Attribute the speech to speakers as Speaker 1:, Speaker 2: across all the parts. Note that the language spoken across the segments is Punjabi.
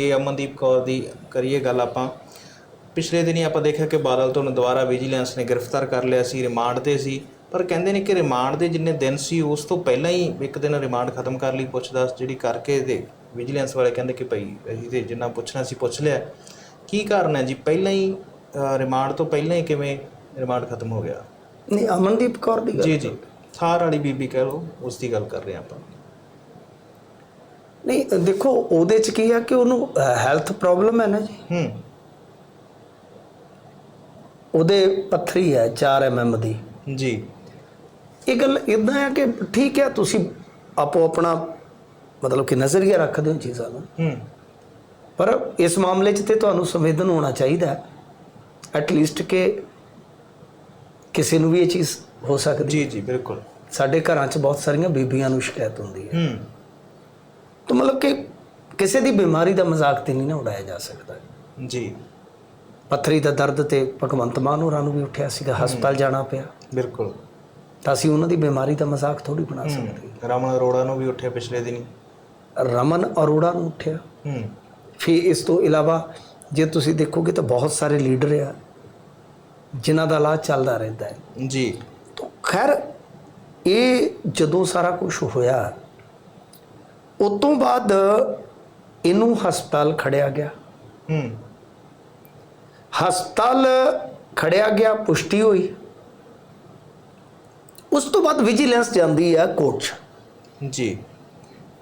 Speaker 1: ਇਹ ਅਮਨਦੀਪ ਕੌਰ ਦੀ ਕਰੀਏ ਗੱਲ ਆਪਾਂ। ਪਿਛਲੇ ਦਿਨੀ ਆਪਾਂ ਦੇਖਿਆ ਕਿ ਬਾਦਲ ਤੋਂ ਦੁਬਾਰਾ ਵਿਜੀਲੈਂਸ ਨੇ ਗ੍ਰਿਫਤਾਰ ਕਰ ਲਿਆ ਸੀ ਰਿਮਾਂਡ ਤੇ ਸੀ। ਪਰ ਕਹਿੰਦੇ ਨੇ ਕਿ ਰਿਮਾਂਡ ਦੇ ਜਿੰਨੇ ਦਿਨ ਸੀ ਉਸ ਤੋਂ ਪਹਿਲਾਂ ਹੀ ਇੱਕ ਦਿਨ ਰਿਮਾਂਡ ਖਤਮ ਕਰ ਲਈ ਪੁੱਛਦਾਸ ਜਿਹੜੀ ਕਰਕੇ ਤੇ ਵਿਜੀਲੈਂਸ ਵਾਲੇ ਕਹਿੰਦੇ ਕਿ ਭਾਈ ਅਸੀਂ ਤੇ ਜਿੰਨਾ ਪੁੱਛਣਾ ਸੀ ਪੁੱਛ ਲਿਆ। ਕੀ ਕਾਰਨ ਹੈ ਜੀ? ਪਹਿਲਾਂ ਹੀ ਰਿਮਾਂਡ ਤੋਂ ਪਹਿਲਾਂ ਹੀ ਕਿਵੇਂ ਰਿਮਾਂਡ ਖਤਮ ਹੋ ਗਿਆ?
Speaker 2: ਨਹੀਂ ਅਮਨਦੀਪ ਕੌਰ ਦੀ ਗੱਲ
Speaker 1: ਜੀ ਜੀ। ਥਾਰ ਵਾਲੀ ਬੀਬੀ ਕਹਿ ਲਓ ਉਸ ਦੀ ਗੱਲ ਕਰ ਰਹੇ ਆਪਾਂ।
Speaker 2: ਨਹੀਂ ਦੇਖੋ ਉਹਦੇ ਚ ਕੀ ਆ ਕਿ ਉਹਨੂੰ ਹੈਲਥ ਪ੍ਰੋਬਲਮ ਹੈ ਨਾ ਜੀ।
Speaker 1: ਹੂੰ।
Speaker 2: ਉਹਦੇ ਪੱਥਰੀ ਹੈ 4 ਐਮਐਮ ਦੀ।
Speaker 1: ਜੀ।
Speaker 2: ਇਹ ਗੱਲ ਇਦਾਂ ਹੈ ਕਿ ਠੀਕ ਹੈ ਤੁਸੀਂ ਆਪੋ ਆਪਣਾ ਮਤਲਬ ਕਿ ਨਜ਼ਰੀਆ ਰੱਖਦੇ ਹੋ ਚੀਜ਼ਾਂ ਨੂੰ।
Speaker 1: ਹੂੰ।
Speaker 2: ਪਰ ਇਸ ਮਾਮਲੇ 'ਚ ਤੇ ਤੁਹਾਨੂੰ ਸੰਵੇਦਨ ਹੋਣਾ ਚਾਹੀਦਾ ਐਟ ਲੀਸਟ ਕਿ ਕਿਸੇ ਨੂੰ ਵੀ ਇਹ ਚੀਜ਼ ਹੋ ਸਕਦੀ
Speaker 1: ਜੀ ਜੀ ਬਿਲਕੁਲ।
Speaker 2: ਸਾਡੇ ਘਰਾਂ 'ਚ ਬਹੁਤ ਸਾਰੀਆਂ ਬੀਬੀਆਂ ਨੂੰ ਸ਼ਿਕਾਇਤ ਹੁੰਦੀ ਹੈ।
Speaker 1: ਹੂੰ।
Speaker 2: ਤਾਂ ਮਤਲਬ ਕਿ ਕਿਸੇ ਦੀ ਬਿਮਾਰੀ ਦਾ ਮਜ਼ਾਕ ਤੇ ਨਹੀਂ ਨਾ ਉਡਾਇਆ ਜਾ ਸਕਦਾ।
Speaker 1: ਜੀ।
Speaker 2: ਪੱਥਰੀ ਦਾ ਦਰਦ ਤੇ ਭਗਵੰਤ ਮਾਨ ਹੋਰਾਂ ਨੂੰ ਵੀ ਉੱਠਿਆ ਸੀਗਾ ਹਸਪਤਾਲ ਜਾਣਾ ਪਿਆ।
Speaker 1: ਬਿਲਕੁਲ।
Speaker 2: ਤਾਂ ਅਸੀਂ ਉਹਨਾਂ ਦੀ ਬਿਮਾਰੀ ਦਾ ਮਜ਼ਾਕ ਥੋੜੀ ਬਣਾ ਸਕਦੇ
Speaker 1: ਰਮਨ ਅਰੋੜਾ ਨੂੰ ਵੀ ਉੱਠਿਆ ਪਿਛਲੇ ਦਿਨੀ।
Speaker 2: ਰਮਨ ਅਰੋੜਾ ਨੂੰ ਉੱਠਿਆ।
Speaker 1: ਹੂੰ।
Speaker 2: ਫਿਰ ਇਸ ਤੋਂ ਇਲਾਵਾ ਜੇ ਤੁਸੀਂ ਦੇਖੋਗੇ ਤਾਂ ਬਹੁਤ ਸਾਰੇ ਲੀਡਰ ਆ ਜਿਨ੍ਹਾਂ ਦਾ ਇਲਾਜ ਚੱਲਦਾ ਰਹਿੰਦਾ ਹੈ।
Speaker 1: ਜੀ।
Speaker 2: ਤਾਂ ਖੈਰ ਇਹ ਜਦੋਂ ਸਾਰਾ ਕੁਝ ਹੋਇਆ ਉਸ ਤੋਂ ਬਾਅਦ ਇਹਨੂੰ ਹਸਪਤਾਲ ਖੜਿਆ ਗਿਆ।
Speaker 1: ਹੂੰ।
Speaker 2: ਹਸਪਤਾਲ ਖੜਿਆ ਗਿਆ ਪੁਸ਼ਟੀ ਹੋਈ। ਉਸ ਤੋਂ ਬਾਅਦ ਵਿਜੀਲੈਂਸ ਜਾਂਦੀ ਆ ਕੋਰਟ 'ਚ
Speaker 1: ਜੀ।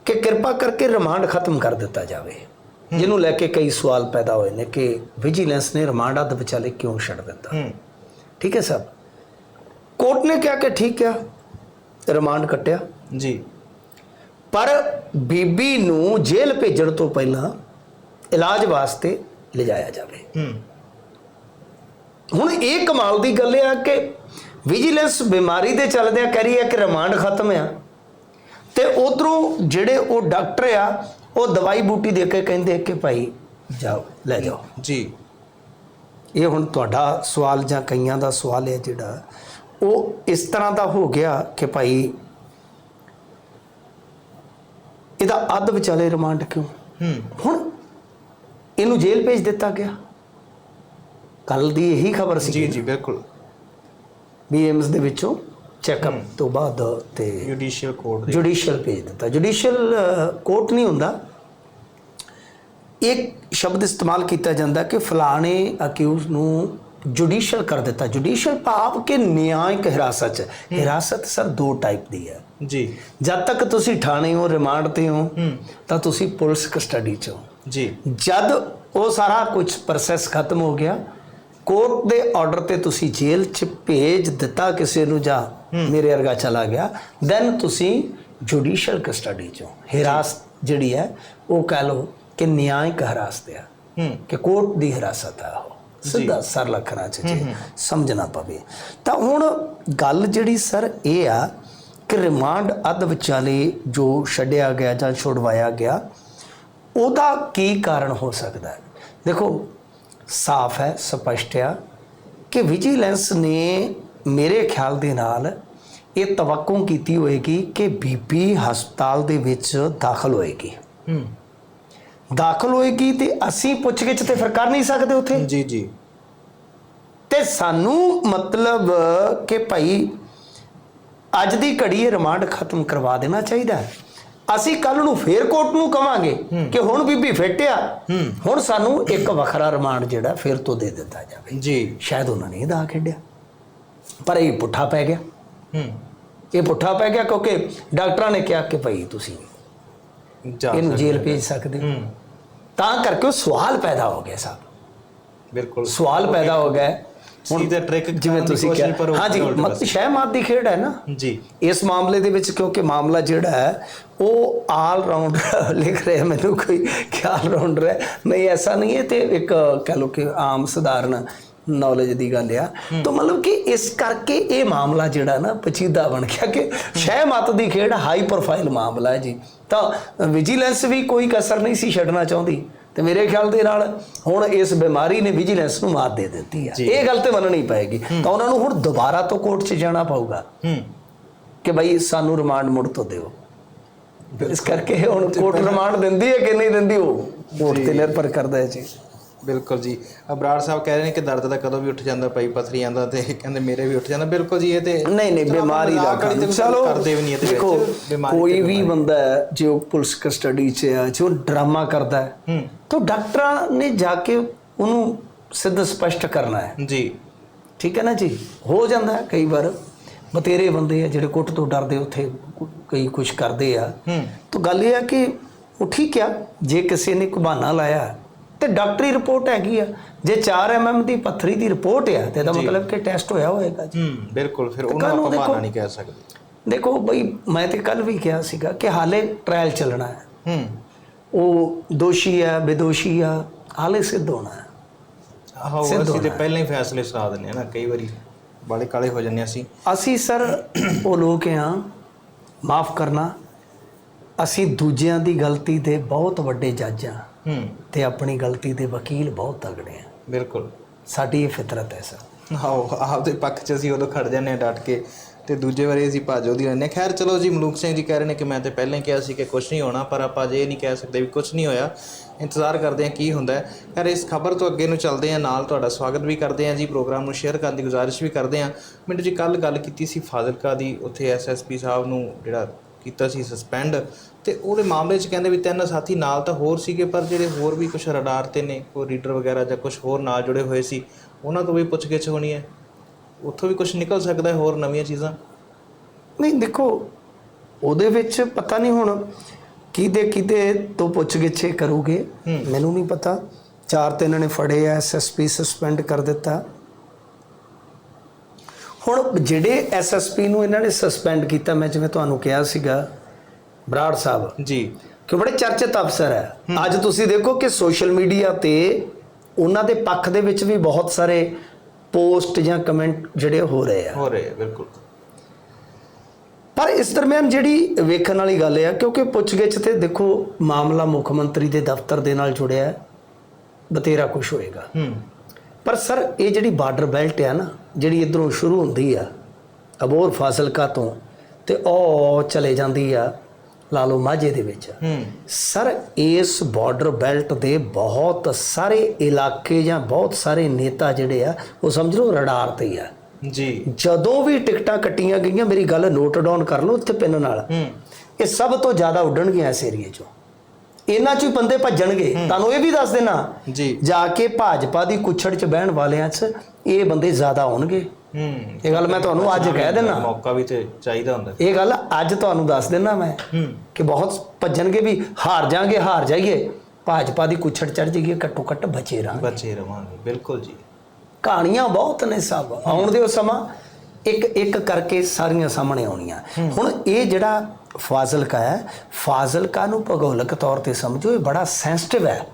Speaker 2: ਕਿ ਕਿਰਪਾ ਕਰਕੇ ਰਿਮਾਂਡ ਖਤਮ ਕਰ ਦਿੱਤਾ ਜਾਵੇ। ਜਿਹਨੂੰ ਲੈ ਕੇ ਕਈ ਸਵਾਲ ਪੈਦਾ ਹੋਏ ਨੇ ਕਿ ਵਿਜੀਲੈਂਸ ਨੇ ਰਿਮਾਂਡ ਅੱਧ ਵਿਚਾਲੇ ਕਿਉਂ ਛੱਡ ਦਿੱਤਾ?
Speaker 1: ਹੂੰ।
Speaker 2: ਠੀਕ ਹੈ ਸਭ ਕੋਰਟ ਨੇ ਕਿਹਾ ਕਿ ਠੀਕ ਆ ਰਿਮਾਂਡ ਕੱਟਿਆ।
Speaker 1: ਜੀ।
Speaker 2: ਪਰ ਬੀਬੀ ਨੂੰ ਜੇਲ੍ਹ ਭੇਜਣ ਤੋਂ ਪਹਿਲਾਂ ਇਲਾਜ ਵਾਸਤੇ ਲਿਜਾਇਆ ਜਾਵੇ।
Speaker 1: ਹੂੰ।
Speaker 2: ਹੁਣ ਇਹ ਕਮਾਲ ਦੀ ਗੱਲ ਆ ਕਿ ਵਿਜੀਲੈਂਸ ਬਿਮਾਰੀ ਦੇ ਚੱਲਦਿਆਂ ਕਹਿ ਰਹੀ ਹੈ ਕਿ ਰਿਮਾਂਡ ਖਤਮ ਆ। ਤੇ ਉਧਰੋਂ ਜਿਹੜੇ ਉਹ ਡਾਕਟਰ ਆ ਉਹ ਦਵਾਈ ਬੂਟੀ ਦੇ ਕੇ ਕਹਿੰਦੇ ਕਿ ਭਾਈ ਜਾਓ ਲੈ ਜਾਓ।
Speaker 1: ਜੀ।
Speaker 2: ਇਹ ਹੁਣ ਤੁਹਾਡਾ ਸਵਾਲ ਜਾਂ ਕਈਆਂ ਦਾ ਸਵਾਲ ਹੈ ਜਿਹੜਾ ਉਹ ਇਸ ਤਰ੍ਹਾਂ ਦਾ ਹੋ ਗਿਆ ਕਿ ਭਾਈ ਇਹਦਾ ਅੱਧ ਵਿਚਾਲੇ ਰਿਮਾਂਡ ਕਿਉਂ?
Speaker 1: ਹੂੰ।
Speaker 2: ਹੁਣ ਇਹਨੂੰ ਜੇਲ੍ਹ ਭੇਜ ਦਿੱਤਾ ਗਿਆ। ਕੱਲ ਦੀ ਇਹੀ ਖਬਰ ਸੀ।
Speaker 1: ਜੀ ਜੀ ਬਿਲਕੁਲ।
Speaker 2: ਬੀਐਮਸ ਦੇ ਵਿੱਚੋਂ ਚੈੱਕਅਪ ਤੋਂ ਬਾਅਦ ਤੇ
Speaker 1: ਜੁਡੀਸ਼ੀਅਲ ਕੋਰਟ ਦੇ।
Speaker 2: ਜੁਡੀਸ਼ੀਅਲ ਭੇਜ ਦਿੱਤਾ। ਜੁਡੀਸ਼ੀਅਲ ਕੋਰਟ ਨਹੀਂ ਹੁੰਦਾ। ਇੱਕ ਸ਼ਬਦ ਇਸਤੇਮਾਲ ਕੀਤਾ ਜਾਂਦਾ ਕਿ ਫਲਾਣੇ ਅਕਿਊਜ਼ ਨੂੰ ਜੁਡੀਸ਼ੀਅਲ ਕਰ ਦਿੱਤਾ। ਜੁਡੀਸ਼ੀਅਲ ਭਾਵ ਕਿ ਨਿਆਂਇਕ ਹਿਰਾਸਤ ਚ ਹਿਰਾਸਤ ਸਰ ਦੋ ਟਾਈਪ ਦੀ ਹੈ।
Speaker 1: ਜੀ।
Speaker 2: ਜਦ ਤੱਕ ਤੁਸੀਂ ਥਾਣੇ ਹੋ ਰਿਮਾਂਡ ਤੇ ਹੋ
Speaker 1: ਹੂੰ।
Speaker 2: ਤਾਂ ਤੁਸੀਂ ਪੁਲਿਸ ਕਸਟਡੀ ਚ ਹੋ।
Speaker 1: ਜੀ।
Speaker 2: ਜਦ ਉਹ ਸਾਰਾ ਕੁਝ ਪ੍ਰੋਸੈਸ ਖਤਮ ਹੋ ਗਿਆ ਕੋਰਟ ਦੇ ਆਰਡਰ ਤੇ ਤੁਸੀਂ ਜੇਲ੍ਹ 'ਚ ਭੇਜ ਦਿੱਤਾ ਕਿਸੇ ਨੂੰ ਜਾਂ ਮੇਰੇ ਵਰਗਾ ਚਲਾ ਗਿਆ ਦੈਨ ਤੁਸੀਂ ਜੁਡੀਸ਼ੀਅਲ ਕਸਟਡੀ 'ਚੋਂ ਹਿਰਾਸਤ ਜਿਹੜੀ ਹੈ ਉਹ ਕਹ ਲਓ ਕਿ ਨਿਆਂਇਕ ਹਿਰਾਸਤ ਹੈ
Speaker 1: ਹੂੰ।
Speaker 2: ਕਿ ਕੋਰਟ ਦੀ ਹਿਰਾਸਤ ਹੈ ਉਹ। ਸਿੱਧਾ ਸਰਲ ਅੱਖਰਾਂ 'ਚ ਜੀ ਸਮਝਣਾ ਪਵੇ। ਤਾਂ ਹੁਣ ਗੱਲ ਜਿਹੜੀ ਸਰ ਇਹ ਆ ਕਿ ਰਿਮਾਂਡ ਅੱਧ ਵਿਚਾਲੇ ਜੋ ਛੱਡਿਆ ਗਿਆ ਜਾਂ ਛੁਡਵਾਇਆ ਗਿਆ ਉਹਦਾ ਕੀ ਕਾਰਨ ਹੋ ਸਕਦਾ ਹੈ? ਦੇਖੋ ਸਾਫ਼ ਹੈ ਸਪਸ਼ਟ ਹੈ ਕਿ ਵਿਜੀਲੈਂਸ ਨੇ ਮੇਰੇ ਖਿਆਲ ਦੇ ਨਾਲ ਇਹ ਤਵੱਕੂ ਕੀਤੀ ਹੋਏਗੀ ਕਿ ਬੀਬੀ ਹਸਪਤਾਲ ਦੇ ਵਿੱਚ ਦਾਖਲ ਹੋਏਗੀ।
Speaker 1: ਹੂੰ।
Speaker 2: ਦਾਖਲ ਹੋਏਗੀ ਤੇ ਅਸੀਂ ਪੁੱਛਗਿੱਛ ਤੇ ਫਿਰ ਕਰ ਨਹੀਂ ਸਕਦੇ ਉੱਥੇ?
Speaker 1: ਜੀ ਜੀ।
Speaker 2: ਤੇ ਸਾਨੂੰ ਮਤਲਬ ਕਿ ਭਾਈ ਅੱਜ ਦੀ ਘੜੀ ਇਹ ਰਿਮਾਂਡ ਖਤਮ ਕਰਵਾ ਦੇਣਾ ਚਾਹੀਦਾ ਹੈ। ਅਸੀਂ ਕੱਲ ਨੂੰ ਫੇਰ ਕੋਰਟ ਨੂੰ ਕਵਾਂਗੇ ਕਿ ਹੁਣ ਬੀਬੀ ਫਿੱਟ ਆ ਹੁਣ ਸਾਨੂੰ ਇੱਕ ਵੱਖਰਾ ਰਿਮਾਂਡ ਜਿਹੜਾ ਫਿਰ ਤੋਂ ਦੇ ਦਿੱਤਾ ਜਾਵੇ।
Speaker 1: ਜੀ।
Speaker 2: ਸ਼ਾਇਦ ਉਹਨਾਂ ਨੇ ਇਹਦਾ ਖੇਡਿਆ। ਪਰ ਇਹ ਪੁੱਠਾ ਪੈ ਗਿਆ।
Speaker 1: ਹੂੰ।
Speaker 2: ਇਹ ਪੁੱਠਾ ਪੈ ਗਿਆ ਕਿਉਂਕਿ ਡਾਕਟਰਾਂ ਨੇ ਕਿਹਾ ਕਿ ਭਾਈ ਤੁਸੀਂ ਇਹਨੂੰ ਜੇਲ੍ਹ। ਭੇਜ ਸਕਦੇ ਹੂੰ। ਤਾਂ ਕਰਕੇ ਉਹ ਸਵਾਲ ਪੈਦਾ ਹੋ ਗਿਆ ਸਾਹਿਬ
Speaker 1: ਬਿਲਕੁਲ।
Speaker 2: ਸਵਾਲ ਪੈਦਾ ਹੋ ਗਿਆ
Speaker 1: ਸੀ ਦਾ ਟ੍ਰਿਕ
Speaker 2: ਜਿਵੇਂ ਤੁਸੀਂ ਕਿਹਾ। ਹਾਂਜੀ ਮਤ ਸ਼ਹਿਮਾਤ ਦੀ ਖੇਡ ਹੈ ਨਾ?
Speaker 1: ਜੀ।
Speaker 2: ਇਸ ਮਾਮਲੇ ਦੇ ਵਿੱਚ ਕਿਉਂਕਿ ਮਾਮਲਾ ਜਿਹੜਾ ਹੈ ਉਹ ਆਲ ਰਾਉਂਡ ਲਿਖ ਰਿਹਾ ਮੈਨੂੰ ਕੋਈ ਖਿਆਲ ਰਾਉਂਡਰ ਹੈ। ਨਹੀਂ ਐਸਾ ਨਹੀਂ ਹੈ ਤੇ ਇੱਕ ਕਹ ਲੋ ਕਿ ਆਮ ਸਧਾਰਨ ਨੌਲੇਜ ਦੀ ਗੱਲ ਆ। ਤਾਂ ਮਤਲਬ ਕਿ ਇਸ ਕਰਕੇ ਇਹ ਮਾਮਲਾ ਜਿਹੜਾ ਨਾ ਪਚੀਦਾ ਬਣ ਗਿਆ ਕਿ ਸ਼ਹਿਮਤ ਦੀ ਖੇਡ ਹਾਈ ਪ੍ਰੋਫਾਈਲ ਮਾਮਲਾ ਹੈ ਜੀ। ਤਾਂ ਵਿਜੀਲੈਂਸ ਵੀ ਕੋਈ ਕਸਰ ਨਹੀਂ ਸੀ ਛੱਡਣਾ ਚਾਹੁੰਦੀ। ਤੇ ਮੇਰੇ ਖਿਆਲ ਦੇ ਨਾਲ ਹੁਣ ਇਸ ਬਿਮਾਰੀ ਨੇ ਵਿਜੀਲੈਂਸ ਨੂੰ ਮਾਤ ਦੇ ਦਿੱਤੀ ਹੈ
Speaker 1: ਜੀ।
Speaker 2: ਇਹ ਗੱਲ ਤੇ ਮੰਨਣੀ ਪਏਗੀ। ਤਾਂ ਉਹਨਾਂ ਨੂੰ ਹੁਣ ਦੁਬਾਰਾ ਤੋਂ ਕੋਰਟ 'ਚ ਜਾਣਾ ਪਊਗਾ। ਕਿ ਭਾਈ ਸਾਨੂੰ ਰਿਮਾਂਡ ਮੁੜ ਤੋਂ ਦਿਓ। ਇਸ ਕਰਕੇ ਹੁਣ ਕੋਰਟ ਰਿਮਾਂਡ ਦਿੰਦੀ ਹੈ ਕਿ ਨਹੀਂ ਦਿੰਦੀ ਉਹ ਮੋੜ ਤੇ ਨਿਰਭਰ ਕਰਦਾ ਹੈ ਜੀ।
Speaker 1: ਬਿਲਕੁਲ ਜੀ। ਅਬਰਾੜ ਸਾਹਿਬ ਕਹਿ ਰਹੇ ਨੇ ਕਿ ਦਰਦ ਦਾ ਕਦੋਂ ਵੀ ਉੱਠ ਜਾਂਦਾ ਪਈ ਪਥਰੀ ਆਂਦਾ ਤੇ ਕਹਿੰਦੇ ਮੇਰੇ ਵੀ ਉੱਠ ਜਾਂਦਾ। ਬਿਲਕੁਲ ਜੀ ਇਹ ਤੇ
Speaker 2: ਨਹੀਂ ਨਹੀਂ ਬਿਮਾਰੀ ਦਾ ਕੰਮ। ਚਲੋ
Speaker 1: ਕਰਦੇ ਵੀ ਨਹੀਂ ਇਹਦੇ
Speaker 2: ਦੇਖੋ
Speaker 1: ਵਿੱਚ।
Speaker 2: ਕੋਈ ਵੀ। ਬੰਦਾ ਜੋ ਪੁਲਿਸ ਕਸਟਡੀ 'ਚ ਹੈ ਜੋ ਡਰਾਮਾ ਕਰਦਾ ਹੈ
Speaker 1: ਹੂੰ।
Speaker 2: ਤਾਂ ਡਾਕਟਰਾਂ ਨੇ ਜਾ ਕੇ ਉਹਨੂੰ ਸਿੱਧ ਸਪਸ਼ਟ ਕਰਨਾ ਹੈ।
Speaker 1: ਜੀ।
Speaker 2: ਠੀਕ ਹੈ ਨਾ ਜੀ? ਹੋ ਜਾਂਦਾ ਕਈ ਵਾਰ। ਬਤੇਰੇ ਬੰਦੇ ਆ ਜਿਹੜੇ ਕੁੱਟ ਤੋਂ ਡਰਦੇ ਉੱਥੇ ਕਈ ਕੁਝ ਕਰਦੇ ਆ।
Speaker 1: ਹੂੰ।
Speaker 2: ਤਾਂ ਗੱਲ ਇਹ ਆ ਕਿ ਉਹ ਠੀਕ ਆ ਜੇ ਕਿਸੇ ਨੇ ਕੋਈ ਬਹਾਨਾ ਲਾਇਆ ਤੇ ਡਾਕਟਰੀ ਰਿਪੋਰਟ ਹੈਗੀ ਆ। ਜੇ 4 ਐਮਐਮ ਦੀ ਪੱਥਰੀ ਦੀ ਰਿਪੋਰਟ ਆ ਤੇ ਇਹਦਾ ਮਤਲਬ ਕਿ ਟੈਸਟ ਹੋਇਆ ਹੋਏਗਾ ਜੀ।
Speaker 1: ਹੂੰ ਬਿਲਕੁਲ ਫਿਰ ਉਹਨੂੰ
Speaker 2: ਨੂੰ
Speaker 1: ਆਪਾਂ ਨਹੀਂ ਕਹਿ ਸਕਦੇ।
Speaker 2: ਦੇਖੋ ਬਈ ਮੈਂ ਤੇ ਕੱਲ ਵੀ ਕਿਹਾ ਸੀਗਾ ਕਿ ਹਾਲੇ ਟ੍ਰਾਇਲ ਚੱਲਣਾ ਹੈ।
Speaker 1: ਹੂੰ।
Speaker 2: ਉਹ ਦੋਸ਼ੀ ਆ ਬੇਦੋਸ਼ੀ ਆ ਹਾਲੇ ਸਿੱਧ ਹੋਣਾ ਹੈ।
Speaker 1: ਆਹੋ ਅਸੀਂ ਤੇ ਪਹਿਲਾਂ ਹੀ ਫੈਸਲੇ ਸੁਣਾ ਦਿੰਦੇ ਆ ਨਾ ਕਈ ਵਾਰੀ ਬਾਲੇ ਕਾਲੇ ਹੋ ਜੰਨੇ ਅਸੀਂ।
Speaker 2: ਅਸੀਂ ਸਰ ਉਹ ਲੋਕ ਹਾਂ ਮਾਫ ਕਰਨਾ ਅਸੀਂ ਦੂਜਿਆਂ ਦੀ ਗਲਤੀ ਦੇ ਬਹੁਤ ਵੱਡੇ ਜੱਜ ਹਾਂ
Speaker 1: ਹੂੰ।
Speaker 2: ਤੇ ਆਪਣੀ ਗਲਤੀ ਦੇ ਵਕੀਲ ਬਹੁਤ ਤਗੜੇ ਹਾਂ
Speaker 1: ਬਿਲਕੁਲ।
Speaker 2: ਸਾਡੀ ਇਹ ਫਿਤਰਤ ਹੈ ਸਰ।
Speaker 1: ਆਹੋ ਆਪਦੇ ਪੱਖ 'ਚ ਅਸੀਂ ਉਦੋਂ ਖੜ ਜਾਂਦੇ ਆ ਡਟ ਕੇ ਤੇ ਦੂਜੇ ਵਾਰੀ ਅਸੀਂ ਭਾਜੋ ਦੀ ਰਹਿੰਦੇ। ਖੈਰ ਚਲੋ ਜੀ ਮਲੂਕ ਸਿੰਘ ਜੀ ਕਹਿ ਰਹੇ ਨੇ ਕਿ ਮੈਂ ਤੇ ਪਹਿਲਾਂ ਕਿਹਾ ਸੀ ਕਿ ਕੁਝ ਨਹੀਂ ਹੋਣਾ ਪਰ ਆਪਾਂ ਜੇ ਨਹੀਂ ਕਹਿ ਸਕਦੇ ਵੀ ਕੁਝ ਨਹੀਂ ਹੋਇਆ। ਇੰਤਜ਼ਾਰ ਕਰਦੇ ਹਾਂ ਕੀ ਹੁੰਦਾ ਹੈ। ਖੈਰ ਇਸ ਖਬਰ ਤੋਂ ਅੱਗੇ ਨੂੰ ਚੱਲਦੇ ਹਾਂ। ਨਾਲ ਤੁਹਾਡਾ ਸਵਾਗਤ ਵੀ ਕਰਦੇ ਹਾਂ ਜੀ। ਪ੍ਰੋਗਰਾਮ ਨੂੰ ਸ਼ੇਅਰ ਕਰਨ ਦੀ ਗੁਜ਼ਾਰਿਸ਼ ਵੀ ਕਰਦੇ ਹਾਂ। ਮਿੰਟੂ ਜੀ ਕੱਲ ਗੱਲ ਕੀਤੀ ਸੀ ਫਾਜ਼ਿਲਕਾ ਦੀ। ਉੱਥੇ ਐਸਐਸਪੀ ਸਾਹਿਬ ਨੂੰ ਜਿਹੜਾ ਕੀਤਾ ਸੀ ਸਸਪੈਂਡ ਤੇ ਉਹਦੇ ਮਾਮਲੇ 'ਚ ਕਹਿੰਦੇ ਵੀ ਤਿੰਨ ਸਾਥੀ ਨਾਲ ਤਾਂ ਹੋਰ ਸੀਗੇ ਪਰ ਜਿਹੜੇ ਹੋਰ ਵੀ ਕੁਝ ਰਡਾਰ ਤੇ ਨੇ ਕੋਈ ਰੀਡਰ ਵਗੈਰਾ ਜਾਂ ਕੁਝ ਹੋਰ ਨਾਲ ਜੁੜੇ ਹੋਏ ਸੀ ਉਹਨਾਂ ਤੋਂ ਵੀ ਪੁੱਛਗਿੱਛ ਹੋਣੀ ਹੈ। ਉੱਥੋਂ ਵੀ ਕੁਝ ਨਿਕਲ ਸਕਦਾ ਹੈ ਹੋਰ ਨਵੀਆਂ ਚੀਜ਼ਾਂ?
Speaker 2: ਨਹੀਂ ਦੇਖੋ ਉਹਦੇ ਵਿੱਚ ਪਤਾ ਨਹੀਂ ਹੁਣ ਕਿਹਦੇ ਕਿਹਦੇ ਤੋਂ ਪੁੱਛ ਗਿੱਛੇ ਕਰੋਗੇ ਮੈਨੂੰ ਨਹੀਂ ਪਤਾ। ਚਾਰ ਤੇ ਇਹਨਾਂ ਨੇ ਫੜੇ ਆ ਐਸਐਸਪੀ ਸਸਪੈਂਡ ਕਰ ਦਿੱਤਾ। ਹੁਣ ਜਿਹੜੇ ਐਸਐਸਪੀ ਨੂੰ ਇਹਨਾਂ ਨੇ ਸਸਪੈਂਡ ਕੀਤਾ ਮੈਂ ਜਿਵੇਂ ਤੁਹਾਨੂੰ ਕਿਹਾ ਸੀਗਾ ਬਰਾੜ ਸਾਹਿਬ।
Speaker 1: ਜੀ।
Speaker 2: ਕਿ ਬੜੇ ਚਰਚਿਤ ਅਫਸਰ ਹੈ। ਅੱਜ ਤੁਸੀਂ ਦੇਖੋ ਕਿ ਸੋਸ਼ਲ ਮੀਡੀਆ ਤੇ ਉਹਨਾਂ ਦੇ ਪੱਖ ਦੇ ਵਿੱਚ ਵੀ ਬਹੁਤ ਸਾਰੇ ਪੋਸਟ ਜਾਂ ਕਮੈਂਟ ਜਿਹੜੇ ਹੋ ਰਹੇ ਆ।
Speaker 1: ਹੋ ਰਹੇ ਆ, ਬਿਲਕੁਲ।
Speaker 2: ਪਰ ਇਸ ਦਰਮਿਆਨ ਜਿਹੜੀ ਵੇਖਣ ਵਾਲੀ ਗੱਲ ਹੈ ਕਿਉਂਕਿ ਪੁੱਛਗਿੱਛ ਤੇ ਦੇਖੋ ਮਾਮਲਾ ਮੁੱਖ ਮੰਤਰੀ ਦੇ ਦਫ਼ਤਰ ਦੇ ਨਾਲ ਜੁੜਿਆ ਹੈ ਬਤੇਰਾ ਕੁਝ ਹੋਏਗਾ।
Speaker 1: ਹੂੰ।
Speaker 2: ਪਰ ਸਰ ਇਹ ਜਿਹੜੀ ਬਾਰਡਰ ਬੈਲਟ ਹੈ ਨਾ ਜਿਹੜੀ ਇਧਰੋਂ ਸ਼ੁਰੂ ਹੁੰਦੀ ਆ ਅਬੋਰ ਫਾਜ਼ਿਲਕਾ ਤੋਂ ਤੇ ਉਹ ਚਲੇ ਜਾਂਦੀ ਆ ਲਾਲੋ ਮਾਝੇ ਦੇ ਵਿੱਚ।
Speaker 1: ਹੂੰ।
Speaker 2: ਸਰ ਇਸ ਬਾਰਡਰ ਬੈਲਟ ਦੇ ਬਹੁਤ ਸਾਰੇ ਇਲਾਕੇ ਜਾਂ ਬਹੁਤ ਸਾਰੇ ਨੇਤਾ ਜਿਹੜੇ ਆ ਉਹ ਸਮਝ ਲਓ ਰਡਾਰ ਤੇ ਆ।
Speaker 1: ਜੀ।
Speaker 2: ਜਦੋਂ ਵੀ ਟਿਕਟਾਂ ਕੱਟੀਆਂ ਗਈਆਂ ਮੇਰੀ ਗੱਲ ਨੋਟ ਡਾਊਨ ਕਰ ਲਓ ਉੱਥੇ ਪਿੰਨ ਨਾਲ।
Speaker 1: ਹੂੰ।
Speaker 2: ਇਹ ਸਭ ਤੋਂ ਜ਼ਿਆਦਾ ਉੱਡਣਗੀਆਂ ਇਸ ਏਰੀਏ 'ਚੋਂ। ਇਹਨਾਂ 'ਚ ਬੰਦੇ ਭੱਜਣਗੇ। ਤੁਹਾਨੂੰ ਇਹ ਵੀ ਦੱਸ ਦੇਣਾ।
Speaker 1: ਜੀ।
Speaker 2: ਜਾ ਕੇ ਭਾਜਪਾ ਦੀ ਕੁੱਛੜ 'ਚ ਬਹਿਣ ਵਾਲਿਆਂ 'ਚ ਇਹ ਬੰਦੇ ਜ਼ਿਆਦਾ ਹੋਣਗੇ
Speaker 1: ਹੂੰ।
Speaker 2: ਇਹ ਗੱਲ ਮੈਂ ਤੁਹਾਨੂੰ ਅੱਜ ਕਹਿ ਦੇਣਾ
Speaker 1: ਮੌਕਾ ਵੀ ਤੇ ਚਾਹੀਦਾ ਹੁੰਦਾ।
Speaker 2: ਇਹ ਗੱਲ ਅੱਜ ਤੁਹਾਨੂੰ ਦੱਸ ਦੇਣਾ ਮੈਂ
Speaker 1: ਹੂੰ।
Speaker 2: ਕਿ ਬਹੁਤ ਭੱਜਣਗੇ ਵੀ ਹਾਰ ਜਾਾਂਗੇ ਹਾਰ ਜਾਈਏ। ਭਾਜਪਾ ਦੀ ਕੁੱਛੜ ਚੜ ਜਾਈਏ ਘੱਟੋ ਘੱਟ ਬਚੇ ਰਹਾਂਗੇ
Speaker 1: ਬਚੇ ਰਵਾਂਗੇ ਬਿਲਕੁਲ ਜੀ।
Speaker 2: ਕਹਾਣੀਆਂ ਬਹੁਤ ਨੇ ਸਭ। ਆਉਣ ਦਿਓ ਸਮਾਂ। ਇੱਕ ਇੱਕ ਕਰਕੇ ਸਾਰੀਆਂ ਸਾਹਮਣੇ ਆਉਣੀਆਂ। ਹੁਣ ਇਹ ਜਿਹੜਾ ਫਾਜ਼ਿਲਕਾ ਹੈ। ਫਾਜ਼ਿਲਕਾ ਨੂੰ ਭੂਗੋਲਿਕ ਤੌਰ ਤੇ ਸਮਝੋ ਇਹ ਬੜਾ ਸੈਂਸਿਟਿਵ ਹੈ।